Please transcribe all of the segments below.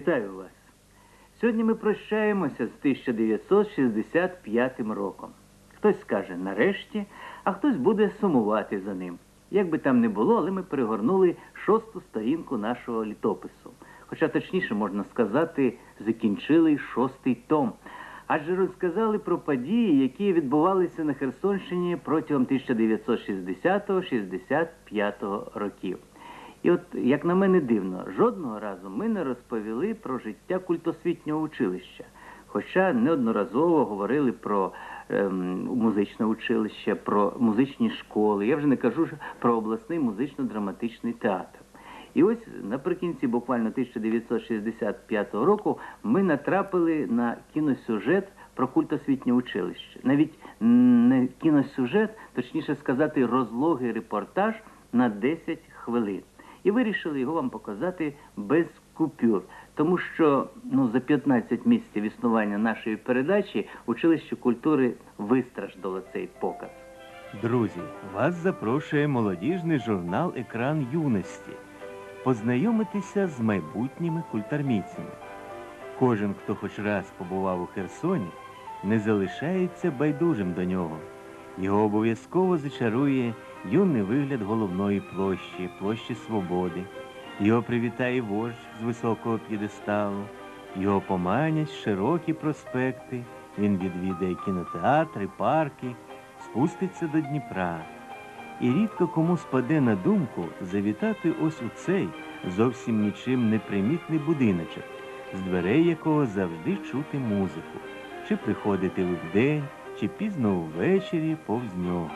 Вітаю вас. Сьогодні ми прощаємося з 1965 роком. Хтось скаже нарешті, а хтось буде сумувати за ним. Як би там не було, але ми перегорнули шосту сторінку нашого літопису. Хоча точніше можна сказати, закінчили шостий том. Адже розказали про події, які відбувалися на Херсонщині протягом 1960-65 років. І от, як на мене дивно, жодного разу ми не розповіли про життя культосвітнього училища. Хоча неодноразово говорили про ем, музичне училище, про музичні школи. Я вже не кажу про обласний музично-драматичний театр. І ось наприкінці буквально 1965 року ми натрапили на кіносюжет про культосвітнє училище. Навіть не кіносюжет, точніше сказати, розлогий репортаж на 10 хвилин. І вирішили його вам показати без купюр, тому що ну, за 15 місяців існування нашої передачі училище культури вистраждало цей показ. Друзі, вас запрошує молодіжний журнал Екран юності. Познайомитися з майбутніми культармійцями. Кожен, хто хоч раз побував у Херсоні, не залишається байдужим до нього. Його обов'язково зачарує юний вигляд головної площі, площі Свободи. Його привітає вождь з високого п'єдесталу, його поманять широкі проспекти. Він відвідає кінотеатри, парки, спуститься до Дніпра. І рідко кому спаде на думку завітати ось у цей зовсім нічим непримітний будиночок, з дверей якого завжди чути музику, чи приходити вдень, чи пізно ввечері повз нього.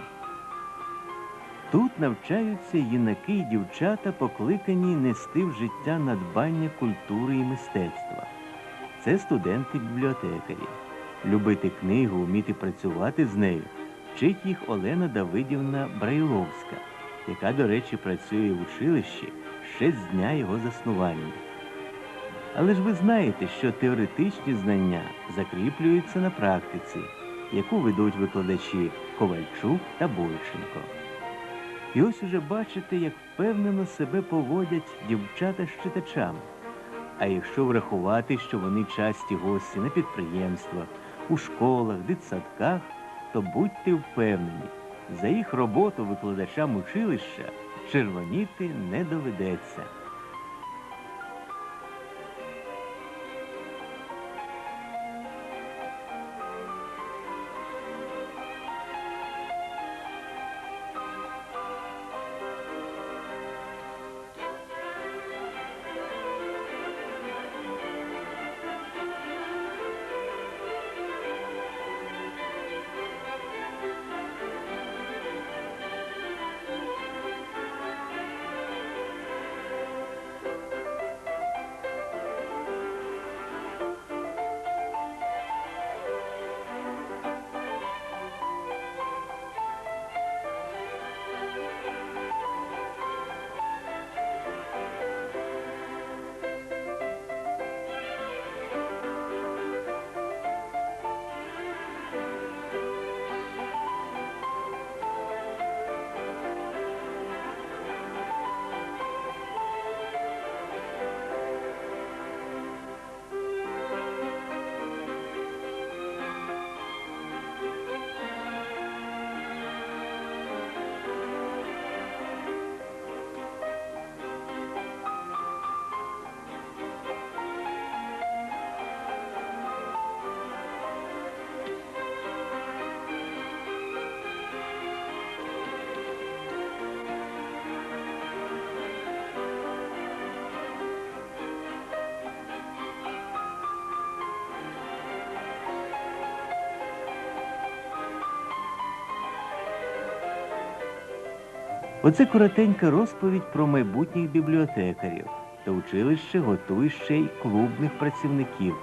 Тут навчаються юнаки й дівчата, покликані нести в життя надбання культури і мистецтва. Це студенти-бібліотекарі. Любити книгу, вміти працювати з нею вчить їх Олена Давидівна Брайловська, яка, до речі, працює в училищі ще з дня його заснування. Але ж ви знаєте, що теоретичні знання закріплюються на практиці, яку ведуть викладачі Ковальчук та Бойченко. І ось уже бачите, як впевнено себе поводять дівчата з читачами. А якщо врахувати, що вони часті гості на підприємствах, у школах, дитсадках, то будьте впевнені, за їх роботу викладачам училища червоніти не доведеться. Оце коротенька розповідь про майбутніх бібліотекарів та училище готує ще й клубних працівників.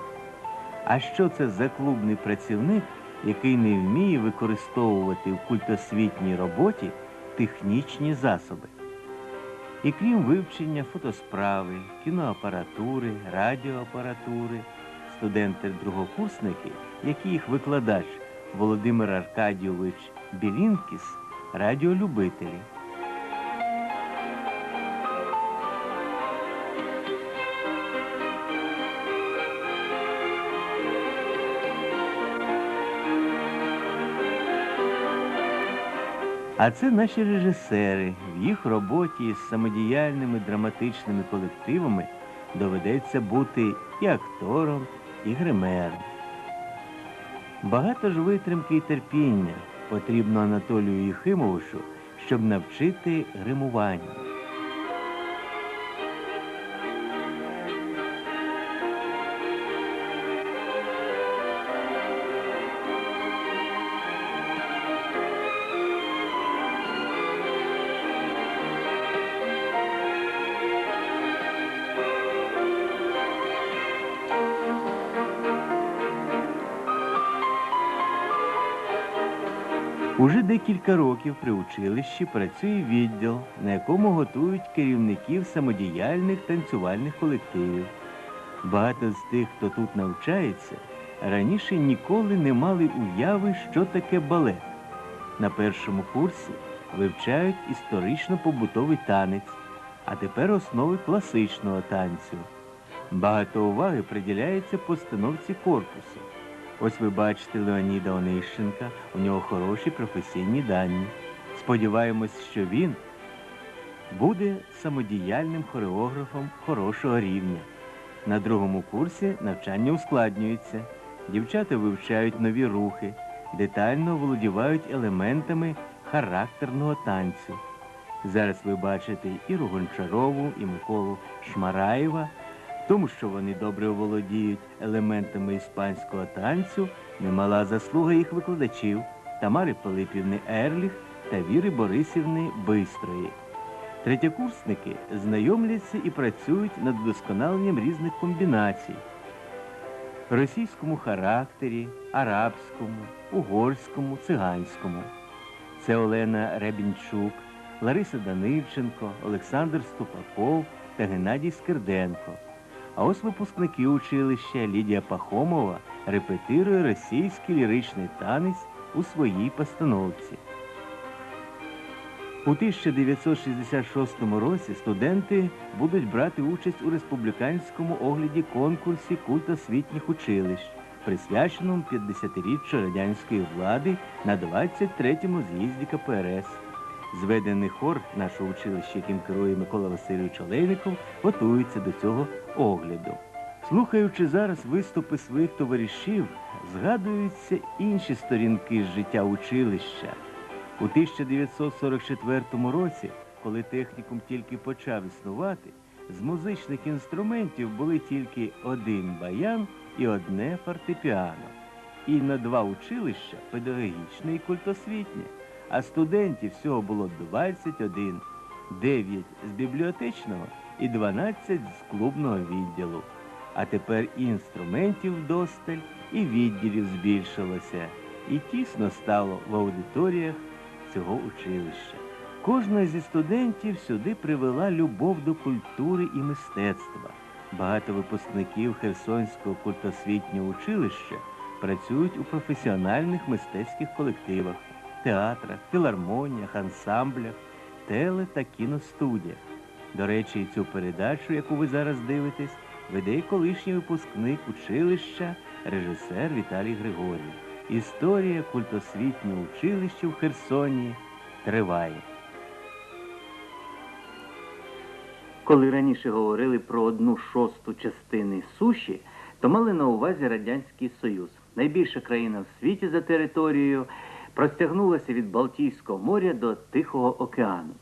А що це за клубний працівник, який не вміє використовувати в культосвітній роботі технічні засоби? І крім вивчення фотосправи, кіноапаратури, радіоапаратури, студенти-другокурсники, які їх викладач Володимир Аркадійович Білінкіс, радіолюбителі. А це наші режисери. В їх роботі із самодіяльними драматичними колективами доведеться бути і актором, і гримером. Багато ж витримки і терпіння потрібно Анатолію Єхимовичу, щоб навчити гримуванню. Уже декілька років при училищі працює відділ, на якому готують керівників самодіяльних танцювальних колективів. Багато з тих, хто тут навчається, раніше ніколи не мали уяви, що таке балет. На першому курсі вивчають історично-побутовий танець, а тепер основи класичного танцю. Багато уваги приділяється постановці корпусу. Ось ви бачите Леоніда Онищенка, у нього хороші професійні дані. Сподіваємось, що він буде самодіяльним хореографом хорошого рівня. На другому курсі навчання ускладнюється. Дівчата вивчають нові рухи, детально володівають елементами характерного танцю. Зараз ви бачите Іру Гончарову і Миколу Шмараєва. Тому, що вони добре володіють елементами іспанського танцю, немала заслуга їх викладачів Тамари Пилипівни Ерліх та Віри Борисівни Бистрої. Третєкурсники знайомляться і працюють над вдосконаленням різних комбінацій російському характері, арабському, угорському, циганському. Це Олена Ребінчук, Лариса Данильченко, Олександр Ступаков та Геннадій Скирденко. А ось випускники училища Лідія Пахомова репетирує російський ліричний танець у своїй постановці. У 1966 році студенти будуть брати участь у республіканському огляді конкурсі культ освітніх училищ, присвяченому 50-річчю радянської влади на 23-му з'їзді КПРС. Зведений хор нашого училища, яким керує Микола Васильович Олейников, готується до цього огляду. Слухаючи зараз виступи своїх товаришів, згадуються інші сторінки з життя училища. У 1944 році, коли технікум тільки почав існувати, з музичних інструментів були тільки один баян і одне фортепіано. І на два училища педагогічне і культосвітнє. А студентів всього було 21, 9 з бібліотечного і 12 з клубного відділу. А тепер і інструментів вдосталь, і відділів збільшилося, і тісно стало в аудиторіях цього училища. Кожна зі студентів сюди привела любов до культури і мистецтва. Багато випускників Херсонського культосвітнього училища працюють у професіональних мистецьких колективах, театрах, філармоніях, ансамблях, теле та кіностудіях. До речі, цю передачу, яку ви зараз дивитесь, веде й колишній випускник училища, режисер Віталій Григорій. Історія культосвітнього училища в Херсоні триває. Коли раніше говорили про одну шосту частини суші, то мали на увазі Радянський Союз. Найбільша країна в світі за територією простягнулася від Балтійського моря до Тихого океану.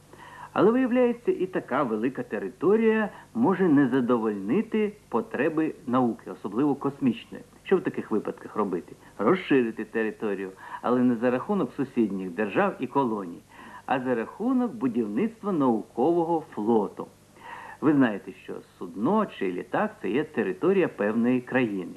Але виявляється, і така велика територія може не задовольнити потреби науки, особливо космічної. Що в таких випадках робити? Розширити територію, але не за рахунок сусідніх держав і колоній, а за рахунок будівництва наукового флоту. Ви знаєте, що судно чи літак це є територія певної країни.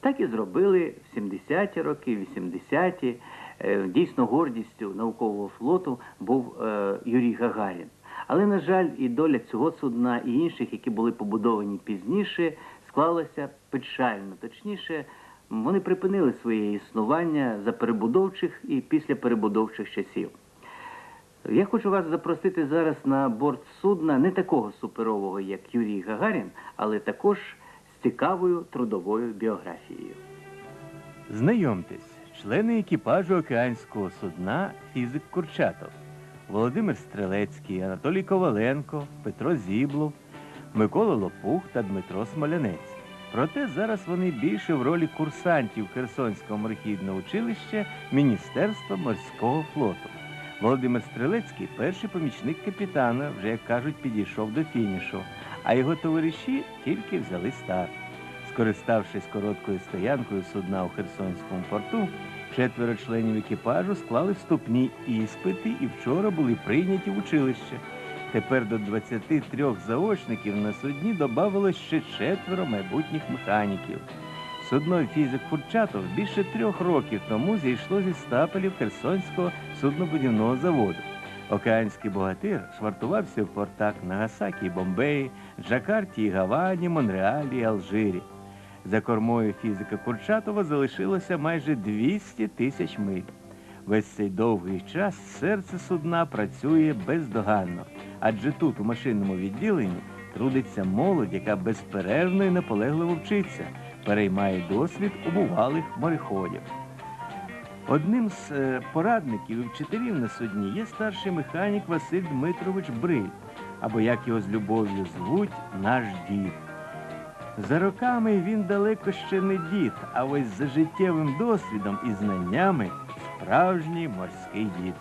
Так і зробили в 70-ті роки, 80-ті. Е, Дійсно, гордістю наукового флоту був е, Юрій Гагарін. Але, на жаль, і доля цього судна і інших, які були побудовані пізніше, склалася печально. Точніше, вони припинили своє існування за перебудовчих і після перебудовчих часів. Я хочу вас запросити зараз на борт судна не такого суперового, як Юрій Гагарін, але також з цікавою трудовою біографією. Знайомтесь, члени екіпажу океанського судна фізик Курчатов. Володимир Стрелецький, Анатолій Коваленко, Петро Зіблов, Микола Лопух та Дмитро Смолянець. Проте зараз вони більше в ролі курсантів Херсонського морехідного училища Міністерства морського флоту. Володимир Стрелецький перший помічник капітана, вже як кажуть, підійшов до фінішу, а його товариші тільки взяли старт. Скориставшись короткою стоянкою судна у Херсонському порту, четверо членів екіпажу склали вступні іспити і вчора були прийняті в училище. Тепер до 23 заочників на судні додавалось ще четверо майбутніх механіків. Судно фізик Курчатов більше трьох років тому зійшло зі стапелів Херсонського суднобудівного заводу. Океанський богатир швартувався в портах Нагасакі і Бомбеї, Джакарті і Гавані, Монреалі і Алжирі. За кормою фізика Курчатова залишилося майже 200 тисяч миль. Весь цей довгий час серце судна працює бездоганно, адже тут, у машинному відділенні, трудиться молодь, яка безперервно і наполегливо вчиться, переймає досвід у бувалих мореходів. Одним з е, порадників і вчителів на судні є старший механік Василь Дмитрович Бриль, або як його з любов'ю звуть, наш дід. За роками він далеко ще не дід, а ось за життєвим досвідом і знаннями справжній морський дід.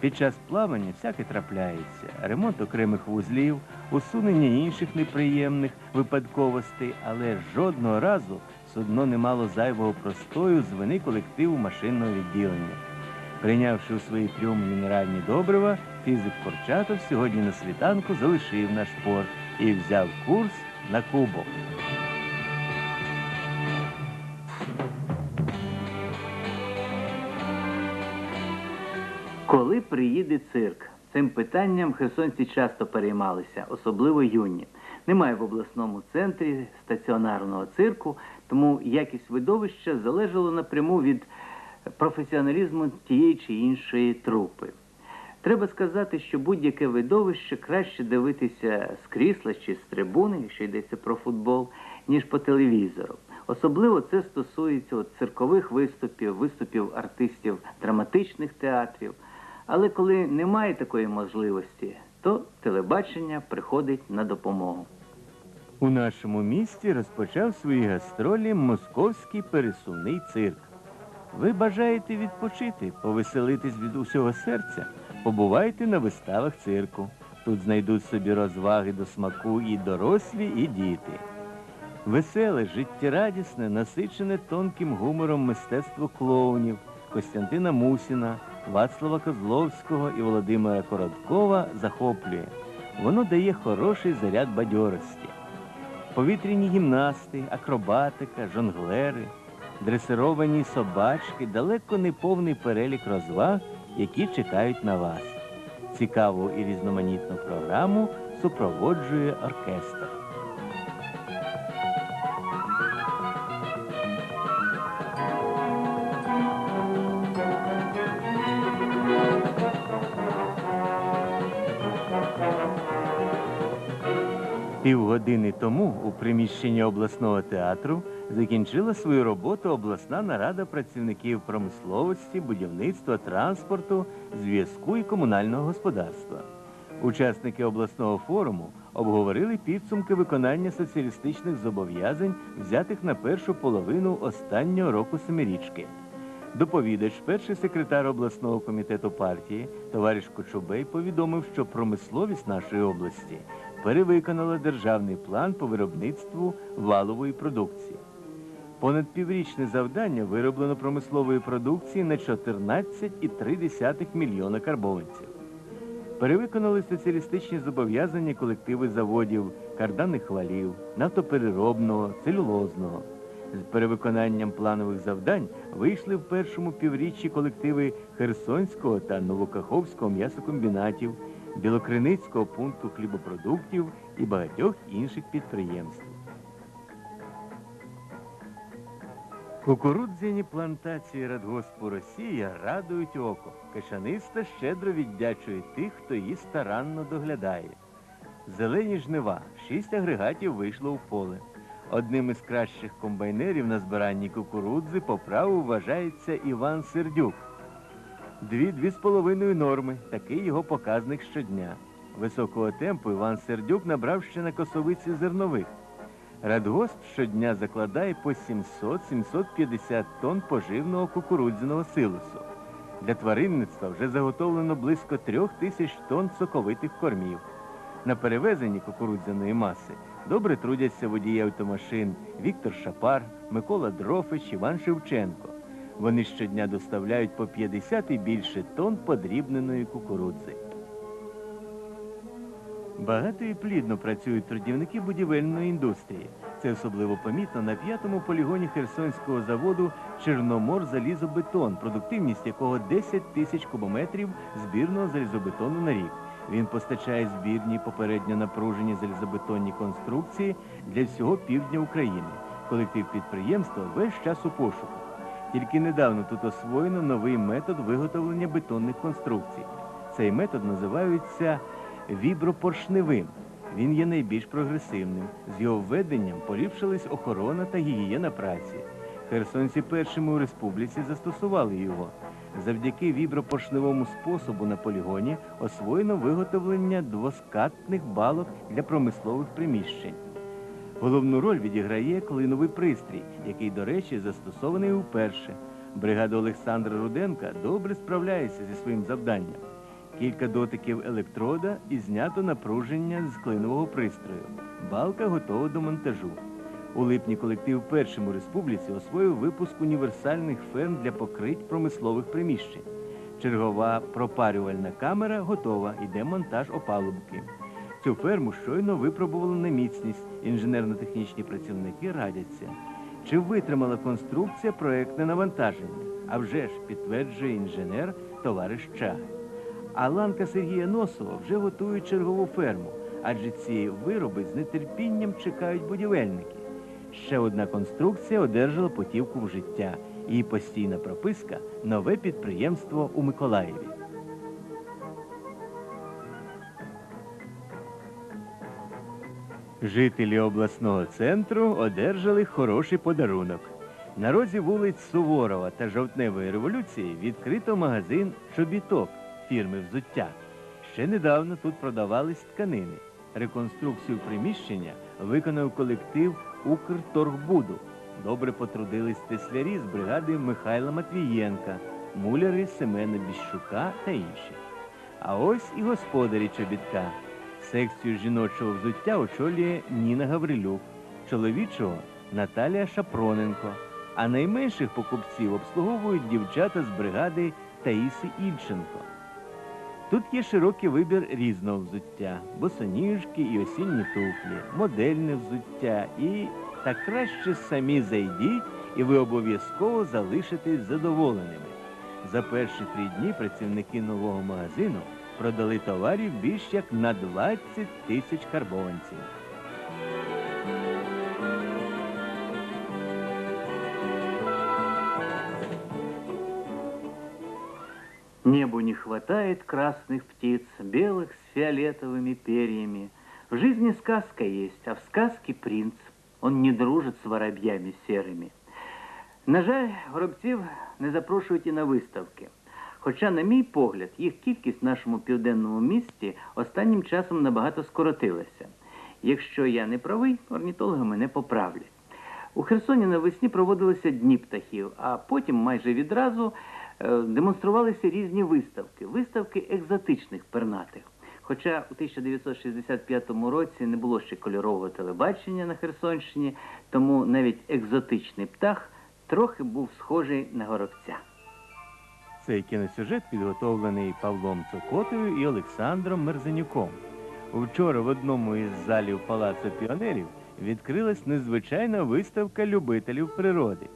Під час плавання всяке трапляється. Ремонт окремих вузлів, усунення інших неприємних випадковостей, але жодного разу судно не мало зайвого простою з вини колективу машинного відділення. Прийнявши у свої трюми мінеральні добрива, фізик Корчатов сьогодні на світанку залишив наш порт і взяв курс на Кубок. Коли приїде цирк? Цим питанням херсонці часто переймалися, особливо юні. Немає в обласному центрі стаціонарного цирку, тому якість видовища залежала напряму від професіоналізму тієї чи іншої трупи. Треба сказати, що будь-яке видовище краще дивитися з крісла чи з трибуни, якщо йдеться про футбол, ніж по телевізору. Особливо це стосується циркових виступів, виступів артистів драматичних театрів. Але коли немає такої можливості, то телебачення приходить на допомогу. У нашому місті розпочав свої гастролі московський пересувний цирк. Ви бажаєте відпочити, повеселитись від усього серця? Побувайте на виставах цирку. Тут знайдуть собі розваги до смаку і дорослі, і діти. Веселе, життєрадісне, насичене тонким гумором мистецтво клоунів Костянтина Мусіна, Вацлава Козловського і Володимира Короткова захоплює. Воно дає хороший заряд бадьорості. Повітряні гімнасти, акробатика, жонглери, дресировані собачки, далеко не повний перелік розваг, які чекають на вас. Цікаву і різноманітну програму супроводжує оркестр. Півгодини тому у приміщенні обласного театру закінчила свою роботу обласна нарада працівників промисловості, будівництва, транспорту, зв'язку і комунального господарства. Учасники обласного форуму обговорили підсумки виконання соціалістичних зобов'язань, взятих на першу половину останнього року семирічки. Доповідач, перший секретар обласного комітету партії, товариш Кочубей, повідомив, що промисловість нашої області перевиконала державний план по виробництву валової продукції. Понад піврічне завдання вироблено промислової продукції на 14,3 мільйона карбованців. Перевиконали соціалістичні зобов'язання колективи заводів карданних валів, нафтопереробного, целюлозного. З перевиконанням планових завдань вийшли в першому півріччі колективи Херсонського та Новокаховського м'ясокомбінатів, Білокриницького пункту хлібопродуктів і багатьох інших підприємств. Кукурудзяні плантації Радгоспу Росія радують око. Кишаниста щедро віддячує тих, хто її старанно доглядає. Зелені жнива, шість агрегатів вийшло в поле. Одним із кращих комбайнерів на збиранні кукурудзи по праву вважається Іван Сердюк. Дві-дві з половиною норми. Такий його показник щодня. Високого темпу Іван Сердюк набрав ще на косовиці зернових. Радгосп щодня закладає по 700-750 тонн поживного кукурудзяного силосу. Для тваринництва вже заготовлено близько трьох тисяч тонн соковитих кормів. На перевезенні кукурудзяної маси добре трудяться водії автомашин Віктор Шапар, Микола Дрофич, Іван Шевченко. Вони щодня доставляють по 50 і більше тонн подрібненої кукурудзи. Багато і плідно працюють трудівники будівельної індустрії. Це особливо помітно на п'ятому полігоні Херсонського заводу Чорномор залізобетон, продуктивність якого 10 тисяч кубометрів збірного залізобетону на рік. Він постачає збірні попередньо напружені залізобетонні конструкції для всього півдня України. Колектив підприємства весь час у пошуку. Тільки недавно тут освоєно новий метод виготовлення бетонних конструкцій. Цей метод називається вібропоршневим. Він є найбільш прогресивним. З його введенням поліпшились охорона та гігієна праці. Херсонці першими у республіці застосували його. Завдяки вібропоршневому способу на полігоні освоєно виготовлення двоскатних балок для промислових приміщень. Головну роль відіграє клиновий пристрій, який, до речі, застосований уперше. Бригада Олександра Руденка добре справляється зі своїм завданням. Кілька дотиків електрода і знято напруження з клинового пристрою. Балка готова до монтажу. У липні колектив першим у республіці освоїв випуск універсальних ферм для покрить промислових приміщень. Чергова пропарювальна камера готова, йде монтаж опалубки. Цю ферму щойно випробували на міцність. Інженерно-технічні працівники радяться. Чи витримала конструкція проектне навантаження? А вже ж підтверджує інженер товариш Чаг. А ланка Сергія Носова вже готує чергову ферму, адже ці вироби з нетерпінням чекають будівельники. Ще одна конструкція одержала путівку в життя. Її постійна прописка нове підприємство у Миколаєві. Жителі обласного центру одержали хороший подарунок. На розі вулиць Суворова та Жовтневої революції відкрито магазин Чобіток фірми взуття. Ще недавно тут продавались тканини. Реконструкцію приміщення виконав колектив Укрторгбуду. Добре потрудились теслярі з бригади Михайла Матвієнка, муляри Семена Біщука та інші. А ось і господарі чобітка. Секцію жіночого взуття очолює Ніна Гаврилюк, чоловічого Наталія Шапроненко, а найменших покупців обслуговують дівчата з бригади Таїси Ільченко. Тут є широкий вибір різного взуття, босоніжки і осінні туфлі, модельне взуття і та краще самі зайдіть, і ви обов'язково залишитесь задоволеними. За перші три дні працівники нового магазину продали товарів більш як на 20 тисяч карбованців. Небу не хватает красных птиц, белых с фиолетовыми перьями. В жизни сказка есть, а в сказке принц. Он не дружит з вороб'ями серими. На жаль, горобців не запрошують і на виставки. Хоча, на мій погляд, їх кількість в нашому південному місті останнім часом набагато скоротилася. Якщо я не правий, орнітологи мене поправлять. У Херсоні навесні проводилися дні птахів, а потім майже відразу е, демонструвалися різні виставки, виставки екзотичних пернатих. Хоча у 1965 році не було ще кольорового телебачення на Херсонщині, тому навіть екзотичний птах трохи був схожий на горобця. Цей кіносюжет підготовлений Павлом Цокотою і Олександром Мерзенюком. Вчора в одному із залів Палацу піонерів відкрилась незвичайна виставка любителів природи.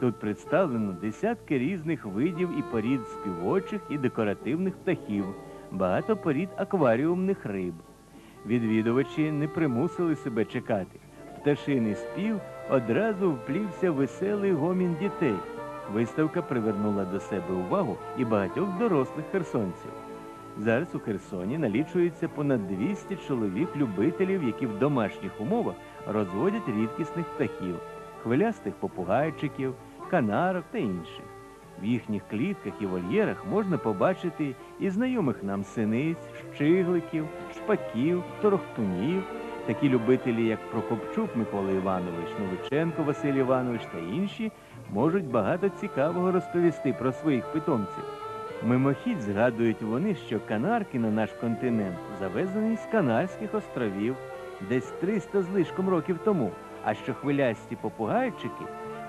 Тут представлено десятки різних видів і порід співочих і декоративних птахів, багато порід акваріумних риб. Відвідувачі не примусили себе чекати. Пташиний спів одразу вплівся веселий гомін дітей. Виставка привернула до себе увагу і багатьох дорослих херсонців. Зараз у Херсоні налічується понад 200 чоловік-любителів, які в домашніх умовах розводять рідкісних птахів, хвилястих попугайчиків, канарок та інших. В їхніх клітках і вольєрах можна побачити і знайомих нам синиць, щигликів, шпаків, торохтунів, такі любителі, як Прокопчук Микола Іванович, Новиченко Василь Іванович та інші, можуть багато цікавого розповісти про своїх питомців. Мимохідь згадують вони, що канарки на наш континент завезені з Канарських островів десь 300 з лишком років тому, а що хвилясті попугайчики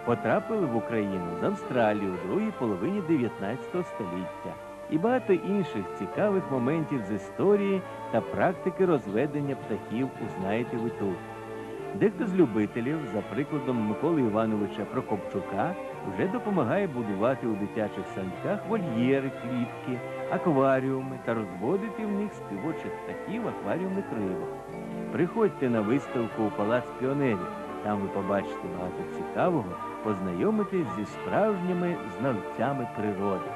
потрапили в Україну з Австралії у другій половині 19 століття. І багато інших цікавих моментів з історії та практики розведення птахів узнаєте ви тут. Дехто з любителів, за прикладом Миколи Івановича Прокопчука, вже допомагає будувати у дитячих садках вольєри, клітки, акваріуми та розводити в них співочих птахів акваріумних рибок. Приходьте на виставку у Палац піонерів. Там ви побачите багато цікавого, познайомитесь зі справжніми знавцями природи.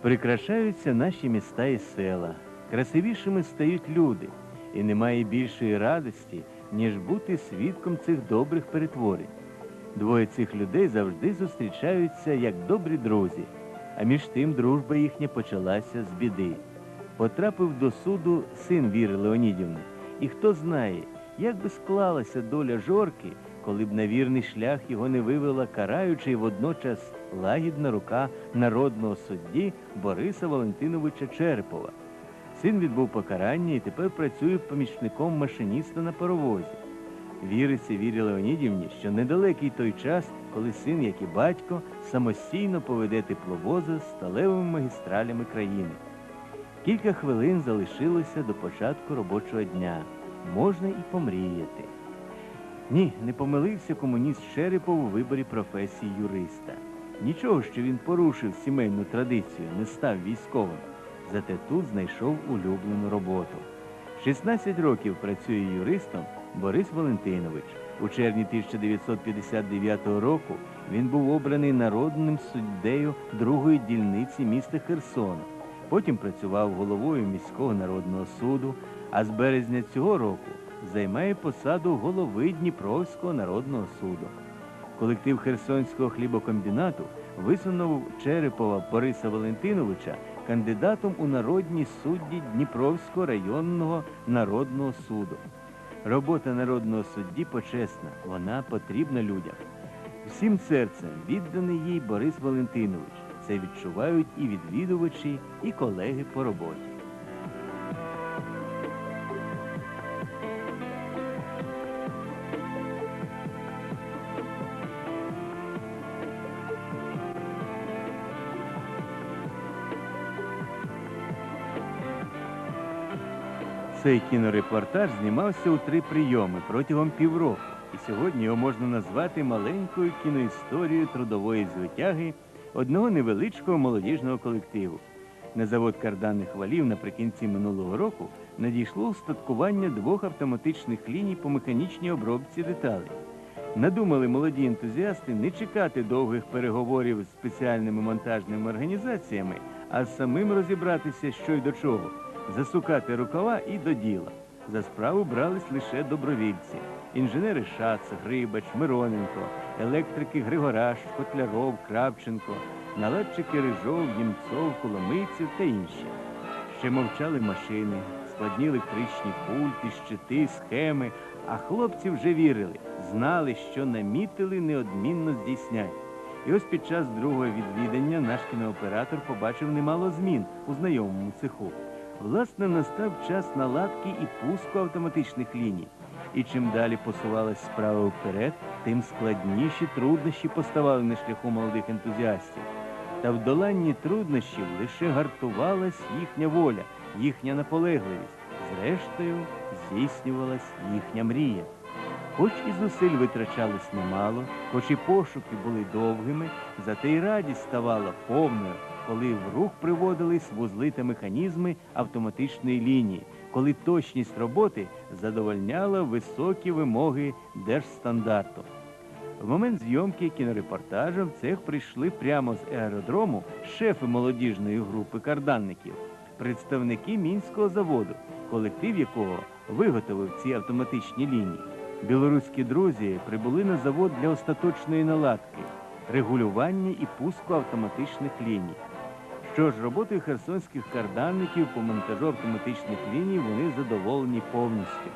Прикрашаються наші міста і села. Красивішими стають люди, і немає більшої радості, ніж бути свідком цих добрих перетворень. Двоє цих людей завжди зустрічаються як добрі друзі, а між тим дружба їхня почалася з біди. Потрапив до суду син Віри Леонідівни, і хто знає, як би склалася доля жорки, коли б на вірний шлях його не вивела караюча і водночас лагідна рука народного судді Бориса Валентиновича Черепова. Син відбув покарання і тепер працює помічником машиніста на паровозі. Віриться Вірі Леонідівні, що недалекий той час, коли син, як і батько, самостійно поведе тепловоза сталевими магістралями країни. Кілька хвилин залишилося до початку робочого дня. Можна і помріяти. Ні, не помилився комуніст Черепов у виборі професії юриста. Нічого, що він порушив сімейну традицію, не став військовим. Зате тут знайшов улюблену роботу. 16 років працює юристом Борис Валентинович. У червні 1959 року він був обраний народним суддею другої дільниці міста Херсона. Потім працював головою міського народного суду, а з березня цього року займає посаду голови Дніпровського народного суду. Колектив Херсонського хлібокомбінату висунув Черепова Бориса Валентиновича кандидатом у народні судді Дніпровського районного народного суду. Робота народного судді почесна, вона потрібна людям. Всім серцем відданий їй Борис Валентинович. Це відчувають і відвідувачі, і колеги по роботі. Цей кінорепортаж знімався у три прийоми протягом півроку, і сьогодні його можна назвати маленькою кіноісторією трудової звитяги одного невеличкого молодіжного колективу. На завод карданних валів наприкінці минулого року надійшло устаткування двох автоматичних ліній по механічній обробці деталей. Надумали молоді ентузіасти не чекати довгих переговорів з спеціальними монтажними організаціями, а самим розібратися, що й до чого, засукати рукава і до діла. За справу брались лише добровільці. Інженери Шац, Грибач, Мироненко, електрики Григораш, Котляров, Кравченко, наладчики Рижов, Ємцов, Коломийців та інші. Ще мовчали машини, складні електричні пульти, щити, схеми, а хлопці вже вірили, знали, що намітили, неодмінно здійснять. І ось під час другого відвідання наш кінооператор побачив немало змін у знайомому цеху. Власне, настав час наладки і пуску автоматичних ліній. І чим далі посувалась справа вперед, тим складніші труднощі поставали на шляху молодих ентузіастів. Та в доланні труднощів лише гартувалась їхня воля, їхня наполегливість. Зрештою, здійснювалась їхня мрія. Хоч і зусиль витрачались немало, хоч і пошуки були довгими, зате й радість ставала повною, коли в рух приводились вузли та механізми автоматичної лінії, коли точність роботи задовольняла високі вимоги держстандарту. В момент зйомки кінорепортажа в цех прийшли прямо з аеродрому шефи молодіжної групи карданників, представники мінського заводу, колектив якого виготовив ці автоматичні лінії. Білоруські друзі прибули на завод для остаточної наладки, регулювання і пуску автоматичних ліній. Що ж, роботою херсонських карданників по монтажу автоматичних ліній вони задоволені повністю.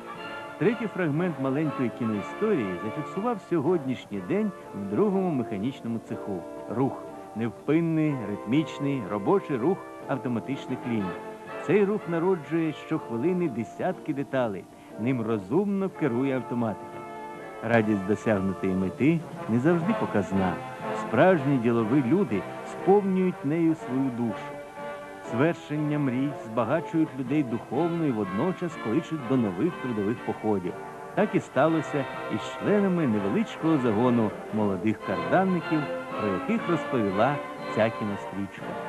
Третій фрагмент маленької кіноісторії зафіксував сьогоднішній день в другому механічному цеху. Рух невпинний, ритмічний, робочий рух автоматичних ліній. Цей рух народжує щохвилини десятки деталей. Ним розумно керує автоматика. Радість досягнутої мети не завжди показна. Справжні ділові люди сповнюють нею свою душу. Свершення мрій збагачують людей духовно і водночас кличуть до нових трудових походів. Так і сталося із членами невеличкого загону молодих карданників, про яких розповіла ця кінострічка.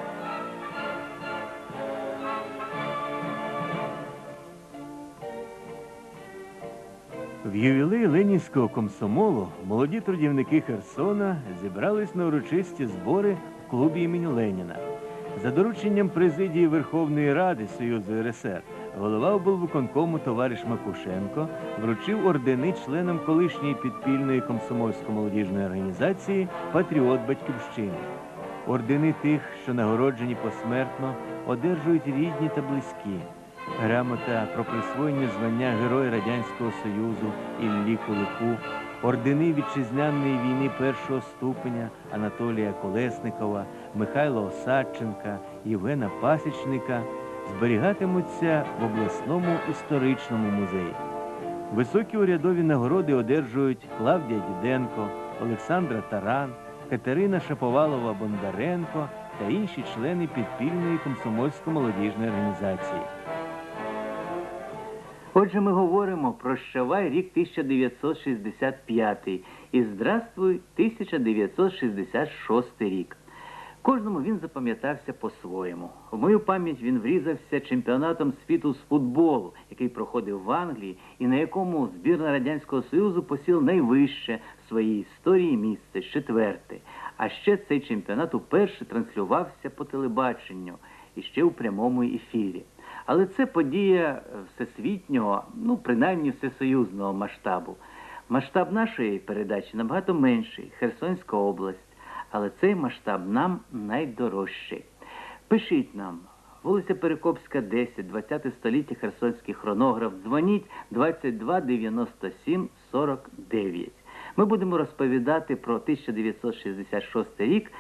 В ювілей Ленінського комсомолу молоді трудівники Херсона зібрались на урочисті збори в клубі імені Леніна. За дорученням президії Верховної Ради Союзу РСР голова облвиконкому товариш Макушенко вручив ордени членам колишньої підпільної комсомольсько-молодіжної організації Патріот Батьківщини. Ордени тих, що нагороджені посмертно, одержують рідні та близькі. Грамота про присвоєння звання Героя Радянського Союзу Іллі Кулику, ордени вітчизняної війни першого ступеня Анатолія Колесникова, Михайла Осадченка, Євгена Пасічника зберігатимуться в обласному історичному музеї. Високі урядові нагороди одержують Клавдія Діденко, Олександра Таран, Катерина Шаповалова Бондаренко та інші члени підпільної комсомольсько-молодіжної організації. Отже, ми говоримо прощавай рік 1965 і здравствуй 1966 рік. Кожному він запам'ятався по-своєму. В мою пам'ять він врізався чемпіонатом світу з футболу, який проходив в Англії, і на якому збірна Радянського Союзу посіл найвище в своїй історії місце, четверте. А ще цей чемпіонат уперше транслювався по телебаченню і ще у прямому ефірі. Але це подія е, всесвітнього, ну принаймні всесоюзного масштабу. Масштаб нашої передачі набагато менший Херсонська область, але цей масштаб нам найдорожчий. Пишіть нам. Вулиця Перекопська, 10, 20 століття, Херсонський хронограф. Дзвоніть 22 97 49. Ми будемо розповідати про 1966 рік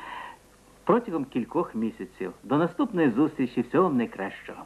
протягом кількох місяців. До наступної зустрічі. Всього вам найкращого.